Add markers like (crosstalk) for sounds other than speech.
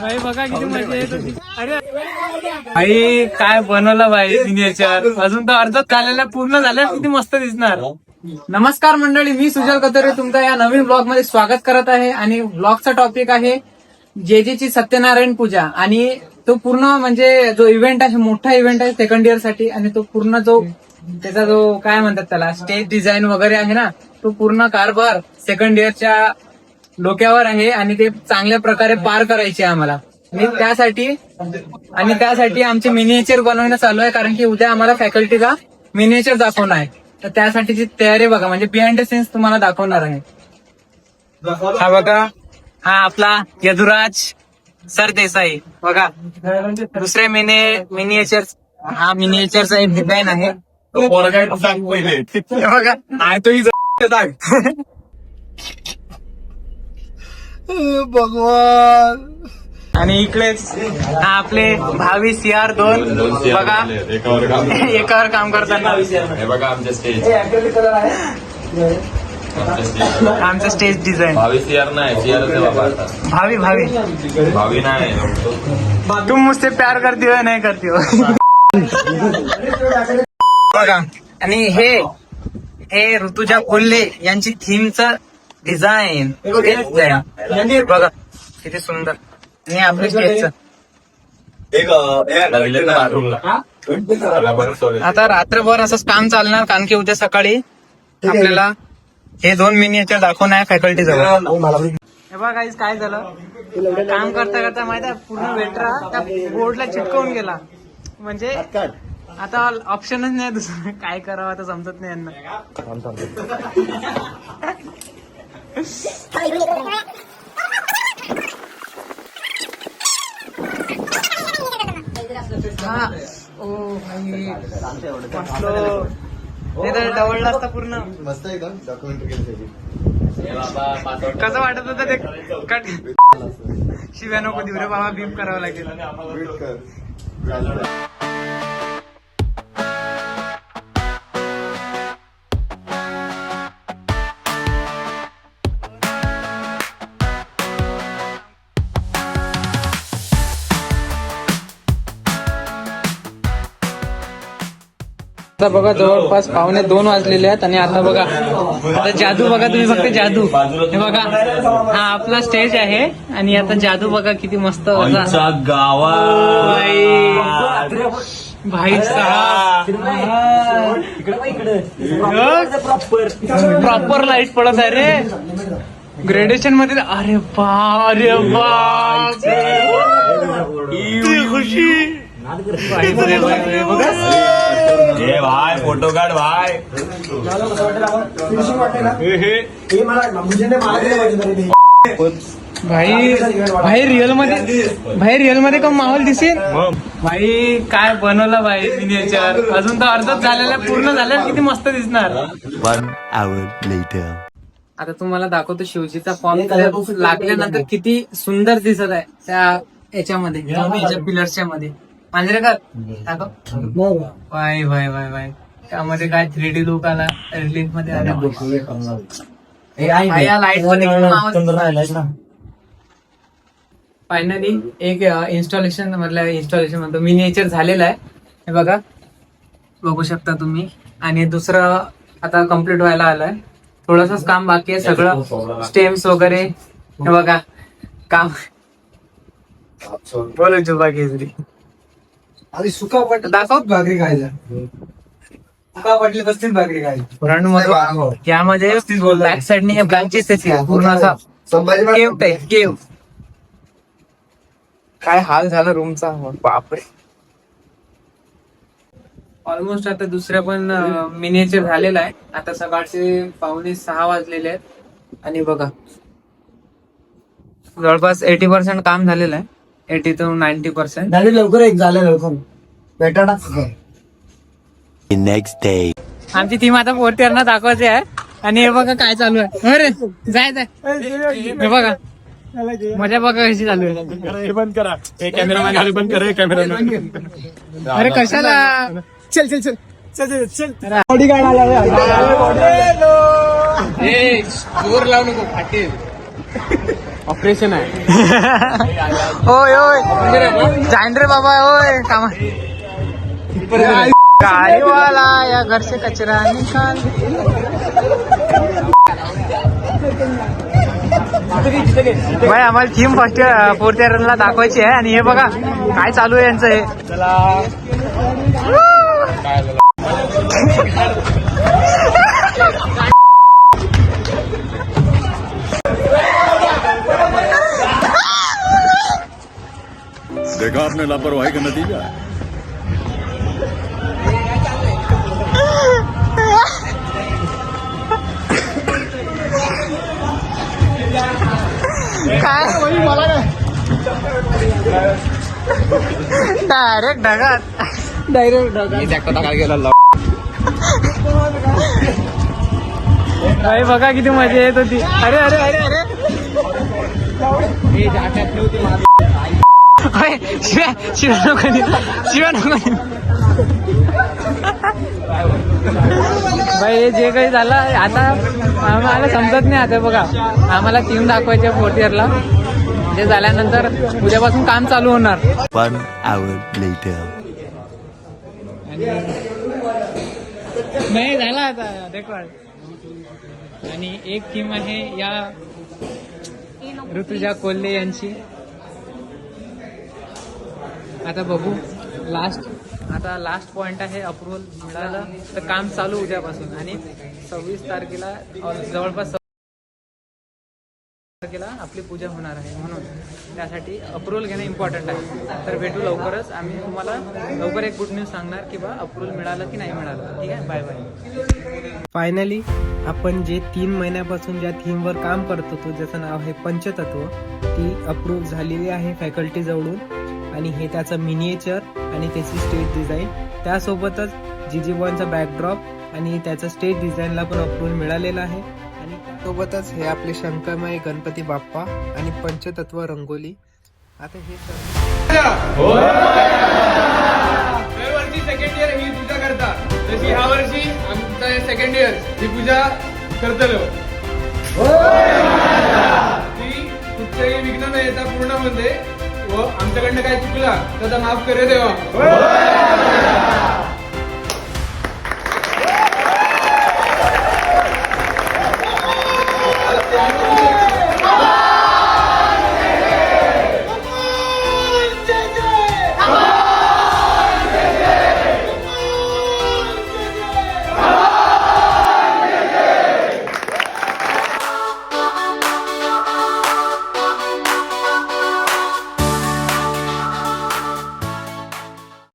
भाई बघा किती मजा येत होती. अरे भाई काय बनवलं भाई मिनिएचर अजून तर अर्धच खाल्लेला पूर्ण झाल्या किती मस्त दिसणार. नमस्कार मंडळी मी सुजल कतरे तुमचं या नवीन ब्लॉगमध्ये स्वागत करत आहे आणि ब्लॉगचा टॉपिक आहे जेजेची सत्यनारायण पूजा. आणि तो पूर्ण म्हणजे जो इव्हेंट आहे मोठा इव्हेंट आहे सेकंड इयरसाठी आणि तो पूर्ण जो त्याचा जो काय म्हणतात त्याला स्टेज डिझाईन वगैरे आहे ना तो पूर्ण कारभार सेकंड इयरच्या डोक्यावर आहे आणि ते चांगल्या प्रकारे पार करायचे आहे आम्हाला. आणि त्यासाठी आणि त्यासाठी आमचे मिनिएचर बनवणं चालू आहे कारण की उद्या आम्हाला फॅकल्टीला मिनिएचर दाखवणं आहे. तर त्यासाठीची तयारी बघा म्हणजे बिहाइंड द सीन्स तुम्हाला दाखवणार आहे. हा बघा. हा आपला यदुराज सरदेसाई बघा. दुसरे मिनी मिनिएचर हा मिनिएचरचा एक डिझाईन आहे. बघा. तो ही (laughs) भगवान. आणि इकडेच आपले भावी सी आर दोन बघा. एकावर काम (laughs) एकावर काम करताना हे बघा आमच्या स्टेज आमच्या स्टेज आमचं स्टेज डिझाईन भावी सीआर नाही सीआर भावी भावी. भावी नाही. तुम मुझसे प्यार करती हो नाही करती हो बघा. आणि हे हे ऋतुजा कोल्हे यांची थीमचं डिझाईन बघा किती सुंदर. आणि स्टेजचं आता रात्रभर असंच काम चालणार कारण की उद्या सकाळी आपल्याला हे दोन मिनिएचर दाखवणार आहे फॅकल्टी जवळ. हे बघा. काहीच काय झालं? काम करता करता माहिती आहे पूर्ण वेटरा त्या बोर्डला चिटकवून गेला. म्हणजे आता ऑप्शनच नाही दुसरं. काय करावं आता समजत नाही यांना. (laughs) हा. ओ भाई. मस्त. तर डवळला असता पूर्ण. मस्त आहे का? डॉक्युमेंटरी कसं वाटत होतं ते कट शिव्या नको देऊ रे बाबा बीप करावं लागेल. आता बघा जवळपास पावणे दोन वाजलेले आहेत आणि आता बघा आता जादू बघा तुम्ही फक्त जादू. हे बघा हा आपला स्टेज आहे आणि आता जादू बघा किती मस्त गावा. भाई प्रॉपर लाइट पडत आहे रे. ग्रेडेशनमध्ये अरे बा अरे बा खुशी. ए भाई फोटो काढ भाई भाई रिअलमध्ये भाई रिअलमध्ये का माहोल दिसेल भाई काय बनवलं भाई मिनिएचर अजून तर अर्धच झालेला पूर्ण झालं किती मस्त दिसणार One hour later. आता तुम्हाला दाखवतो शिवजीचा फॉर्म लागल्यानंतर किती सुंदर दिसत आहे त्या याच्यामध्ये पिलर्सच्या मध्ये मांजरेकर दाखव. Y Y Y Y. त्यामध्ये काय थ्री डी लुक आला रिलीफमध्ये आला. फायनली एक इन्स्टॉलेशन मधलं इन्स्टॉलेशन म्हणतो. मिनिएचर झालेलं आहे. हे बघा. बघू शकता तुम्ही. आणि दुसरं आता कंप्लीट व्हायला आलंय. थोडंसंच काम बाकी आहे. सगळं स्टेम्स वगैरे. हे बघा. काम. बोल जुबा केसरी आधी सुका पट दाखव भाकरी खायचा सुका पटली बसतील भाकरी खायची फ्रंटमध्ये यामध्ये बॅक साइडने ब्रांचेस येतील पूर्ण असा संभाजी केव टाईप केव काय हाल झाला रूमचा? बापरे. ऑलमोस्ट आता दुसऱ्या पण मिनिएचर झालेला आहे. आता सकाळचे पावणे सहा वाजलेले आहेत. आणि बघा. जवळपास एटी पर्सेंट काम झालेलं आहे. एटी टू नाईन्टी पर्सेंट झाले लवकर एक झालं लवकर. Next day. आमची टीम आता पोरतीयांना दाखवायची आहे. आणि हे बघा काय चालू आहे. अरे जाय जाय. हे बघा. मजा बघा कशी चालू आहे. हे बंद करा. हे कॅमेरामॅन खाली बंद करा कॅमेरा अरे कशाला? चल चल चल. चल चल चल. जोर लावू नको फाटेल ऑपरेशन आहे. (laughs) होय होय. जाईन रे बाबा होय. कामा गाडीवाला या घरचे कचरा निकाल. भाई आम्हाला थीम फर्स्ट फोर्थ इयरला दाखवायची आहे आणि हे बघा काय चालू आहे यांचं हे. देखा आपने लापरवाही का नतीजा है काय? डायरेक्ट ढगात. डायरेक्ट ढगात. अरे बघा किती मजा येत होती. अरे अरे अरे अरे. अय, शिव्या शिव्या नको. शिव्या नको. भाई हे जे काही झालं आता आम्हाला समजत नाही आता बघा. आम्हाला टीम दाखवायची फोर्थ इयरला ते झाल्यानंतर उद्यापासून काम चालू होणार. One hour later. नाही झाला आता. रेकॉर्ड आणि एक टीम आहे या ऋतुजा कोल्हे यांची. आता बघू. लास्ट आता लास्ट पॉइंट आहे अप्रुव्हल मिळालं तर काम चालू उद्यापासून. आणि सव्वीस तारखेला जवळपास तारखेला आपली पूजा होणार आहे म्हणून. त्यासाठी अप्रुव्हल घेणं इम्पॉर्टंट आहे. तर भेटू लवकरच. आम्ही तुम्हाला लवकर एक गुड न्यूज सांगणार की बा अप्रुव्हल मिळालं की नाही मिळालं. ठीक आहे? बाय बाय फायनली आपण जे तीन महिन्यापासून ज्या थीमवर काम करत होतो ज्याचं नाव आहे पंचतत्व ती अप्रूव्ह झालेली आहे फॅकल्टीजवळून आणि हे त्याचं मिनिएचर आणि त्याची स्टेज डिझाईन त्यासोबतच जी जी वनचा बॅकड्रॉप आणि त्याचं स्टेज डिझाईनला पण अप्रूव्हल मिळालेलं आहे. आणि सोबतच हे आपले शंकरमय गणपती बाप्पा आणि पंचतत्व रंगोली. आता हे दरवर्षी सेकंड इयर ही पूजा करतात. तशी ह्या वर्षी सेकंड इयर ही पूजा करतलो. ती कुठचंही विघ्न न येता पूर्ण म्हणजे व आमच्याकडनं काय चुकला? त्याचा माफ करे देवा.